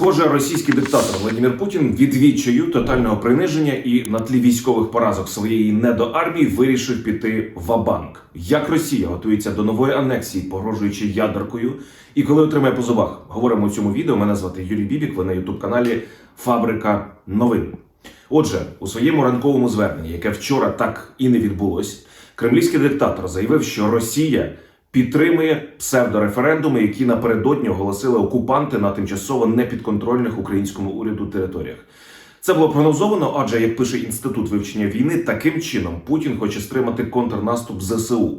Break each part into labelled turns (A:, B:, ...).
A: Схоже, російський диктатор Владимир Путін відвідчаю тотального приниження і на тлі військових поразок своєї недоармії вирішив піти в банк Як Росія готується до нової анексії, погрожуючи ядеркою, і коли отримає по зубах, говоримо у цьому відео. Мене звати Юрій Бібік. Ви на ютуб каналі Фабрика новин. Отже, у своєму ранковому зверненні, яке вчора так і не відбулось, кремлівський диктатор заявив, що Росія підтримує псевдореферендуми, які напередодні оголосили окупанти на тимчасово непідконтрольних українському уряду територіях. Це було прогнозовано, адже як пише інститут вивчення війни, таким чином Путін хоче стримати контрнаступ ЗСУ.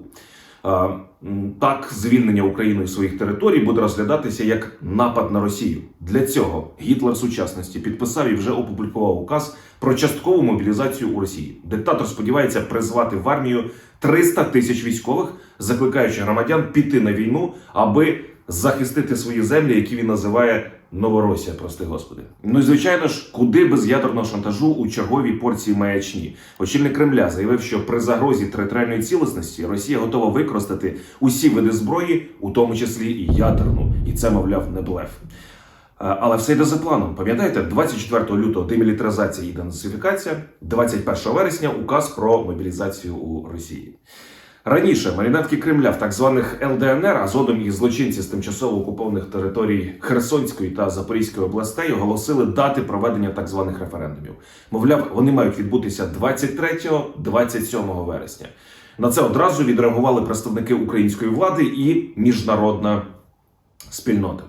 A: Так, звільнення Україною своїх територій буде розглядатися як напад на Росію. Для цього Гітлер сучасності підписав і вже опублікував указ про часткову мобілізацію у Росії. Диктатор сподівається призвати в армію 300 тисяч військових, закликаючи громадян піти на війну, аби захистити свої землі, які він називає Новоросія, прости господи. Ну і звичайно ж, куди без ядерного шантажу у черговій порції маячні. Очільник Кремля заявив, що при загрозі територіальної цілісності Росія готова використати усі види зброї, у тому числі і ядерну, і це, мовляв, не блеф. Е, Але все йде за планом. Пам'ятаєте, 24 лютого демілітаризація і денацифікація, 21 вересня указ про мобілізацію у Росії. Раніше марінетки Кремля в так званих ЛДНР, а згодом і злочинці з тимчасово окупованих територій Херсонської та Запорізької областей оголосили дати проведення так званих референдумів. Мовляв, вони мають відбутися 23-27 вересня. На це одразу відреагували представники української влади і міжнародна спільнота.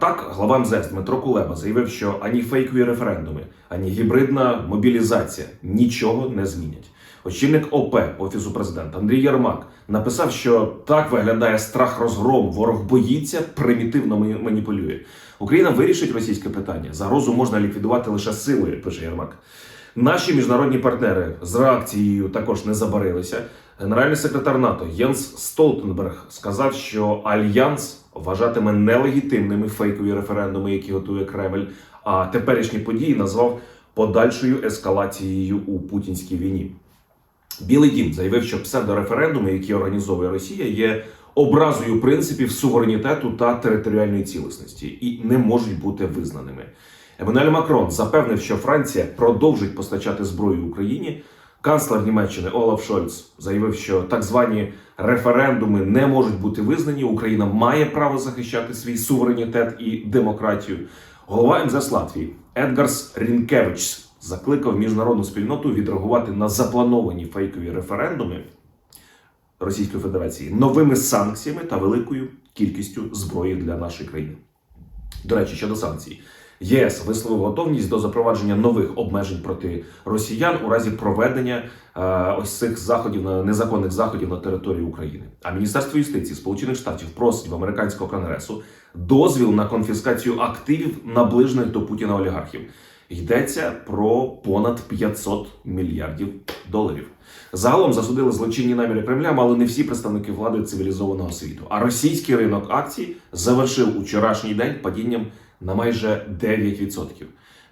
A: Так, глава МЗС Дмитро Кулеба заявив, що ані фейкові референдуми, ані гібридна мобілізація нічого не змінять. Очільник ОП Офісу президента Андрій Ярмак написав, що так виглядає страх розгром. Ворог боїться, примітивно маніпулює. Україна вирішить російське питання. Загрозу можна ліквідувати лише силою, пише Ярмак. Наші міжнародні партнери з реакцією також не забарилися. Генеральний секретар НАТО Єнс Столтенберг сказав, що альянс вважатиме нелегітимними фейкові референдуми, які готує Кремль. А теперішні події назвав подальшою ескалацією у путінській війні. Білий дім заявив, що псевдореферендуми, які організовує Росія, є образою принципів суверенітету та територіальної цілісності і не можуть бути визнаними. Еммануель Макрон запевнив, що Франція продовжить постачати зброю Україні. Канцлер Німеччини Олаф Шольц заявив, що так звані референдуми не можуть бути визнані. Україна має право захищати свій суверенітет і демократію. Голова МЗС Латвії Едгарс Рінкевич закликав міжнародну спільноту відреагувати на заплановані фейкові референдуми Російської Федерації новими санкціями та великою кількістю зброї для нашої країни. До речі, щодо санкцій, ЄС висловив готовність до запровадження нових обмежень проти росіян у разі проведення е, ось цих заходів незаконних заходів на території України. А Міністерство юстиції Сполучених Штатів просить в американського конгресу дозвіл на конфіскацію активів наближених до Путіна олігархів. Йдеться про понад 500 мільярдів доларів. Загалом засудили злочинні наміри Кремля, мали не всі представники влади цивілізованого світу. А російський ринок акцій завершив учорашній день падінням на майже 9%.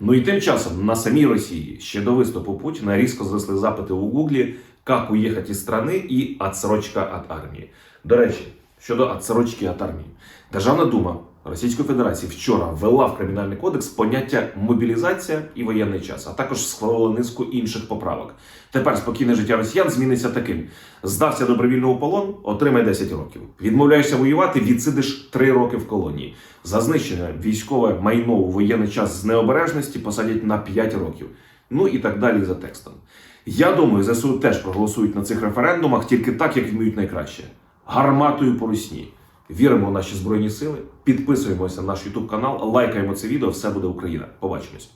A: Ну і тим часом на самій Росії ще до виступу Путіна різко зросли запити у Гуглі «Как уїхати із страни» і «Отсрочка від армії». До речі, щодо отсрочки від армії, Державна дума Російської Федерації вчора ввела в кримінальний кодекс поняття мобілізація і воєнний час, а також схвалила низку інших поправок. Тепер спокійне життя росіян зміниться таким: здався добровільно у полон, отримай 10 років. Відмовляєшся воювати, відсидиш 3 роки в колонії. За знищення військове майно у воєнний час з необережності посадять на 5 років. Ну і так далі за текстом. Я думаю, ЗСУ теж проголосують на цих референдумах тільки так, як вміють найкраще. Гарматою по русні. Віримо в наші збройні сили, підписуємося на наш YouTube канал, лайкаємо це відео. Все буде Україна. Побачимось.